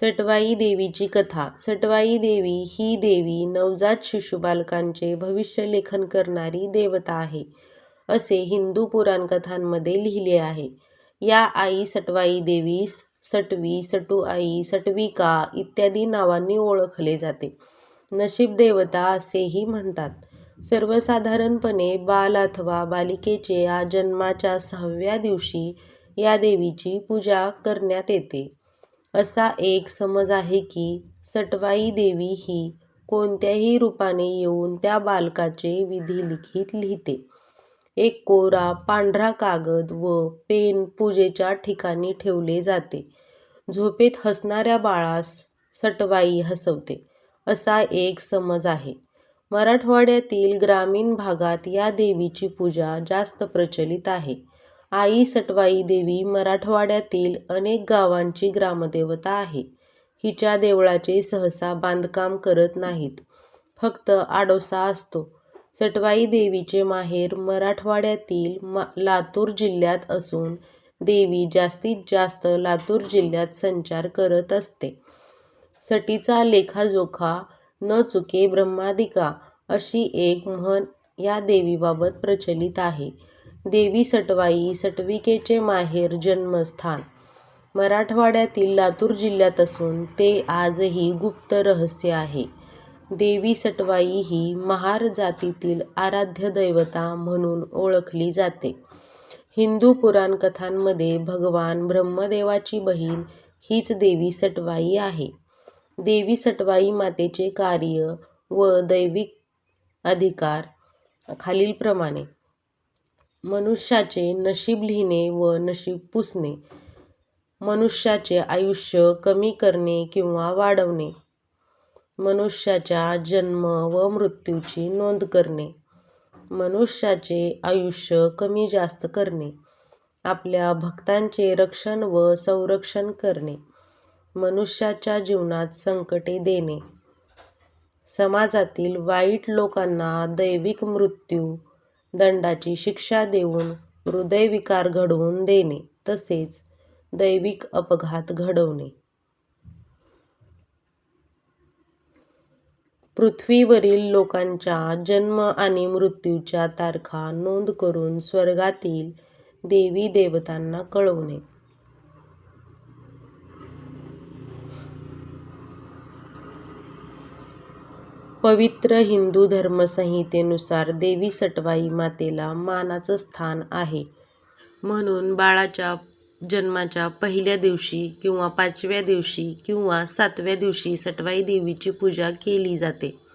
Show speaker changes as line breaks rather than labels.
सटवाई देवीची कथा. सटवाई देवी ही देवी नवजात शिशुबालकांचे भविष्य लेखन करणारी देवता आहे असे हिंदू पुराणकथांमध्ये लिहिले आहे. या आई सटवाई देवीस सटवी सटुआई सटविका इत्यादी नावांनी ओळखले जाते. नशीब देवता असेही म्हणतात. सर्वसाधारणपणे बाल अथवा बालिकेच्या जन्माच्या सहाव्या दिवशी या देवीची पूजा करण्यात येते. असा एक समज आहे की सटवाई देवी ही कोणत्याही रूपाने येऊन त्या बालकाचे विधिलिखित लिहिते. एक कोरा पांढरा कागद व पेन पूजेच्या ठिकाणी ठेवले जाते. झोपेत हसणाऱ्या बाळास सटवाई हसवते. असा एक समज आहे. मराठवाड्यातील ग्रामीण भागात या देवीची पूजा जास्त प्रचलित आहे. आई सटवाई देवी मराठवाड्यातील अनेक गावांची ग्रामदेवता आहे. हिच्या देवळाचे सहसा बांधकाम करत नाहीत. फक्त आडोसा असतो. सटवाई देवीचे माहेर मराठवाड्यातील मा लातूर जिल्ह्यात असून देवी जास्तीत जास्त लातूर जिल्ह्यात संचार करत असते. सटीचा लेखाजोखा न चुके ब्रह्मादिका अशी एक म्हण या देवीबाबत प्रचलित आहे. देवी सटवाई सटविकेचे माहेर जन्मस्थान. मराठवाड्यातील लातूर जिल्ह्यात असून ते आजही गुप्त रहस्य आहे. देवी सटवाई ही महार जातीतील आराध्य दैवता म्हणून ओळखली जाते. हिंदू पुराणकथांमध्ये भगवान ब्रह्मदेवाची बहीण हीच देवी सटवाई आहे. देवी सटवाई मातेचे कार्य व दैविक अधिकार खालीलप्रमाणे. मनुष्याचे नशीब लिहिणे व नशीब पुसणे मनुष्याचे आयुष्य कमी करणे किंवा वाढवणे मनुष्याच्या जन्म व मृत्यूची नोंद करणे मनुष्याचे आयुष्य कमी जास्त करणे आपल्या भक्तांचे रक्षण व संरक्षण करणे मनुष्याच्या जीवनात संकटे देणे. समाजातील वाईट लोकांना दैविक मृत्यू दंडाची शिक्षा देऊन हृदयविकार घडवून देणे तसेच दैविक अपघात घडवणे. पृथ्वीवरील लोकांच्या जन्म आणि मृत्यूच्या तारखा नोंद करून स्वर्गातील देवी देवतांना कळवणे. पवित्र हिंदू धर्मसंहितेनुसार देवी सटवाई मातेला मानाचं स्थान आहे. म्हणून बाळाच्या जन्माच्या पहिल्या दिवशी किंवा पाचव्या दिवशी किंवा सातव्या दिवशी सटवाई देवीची पूजा केली जाते.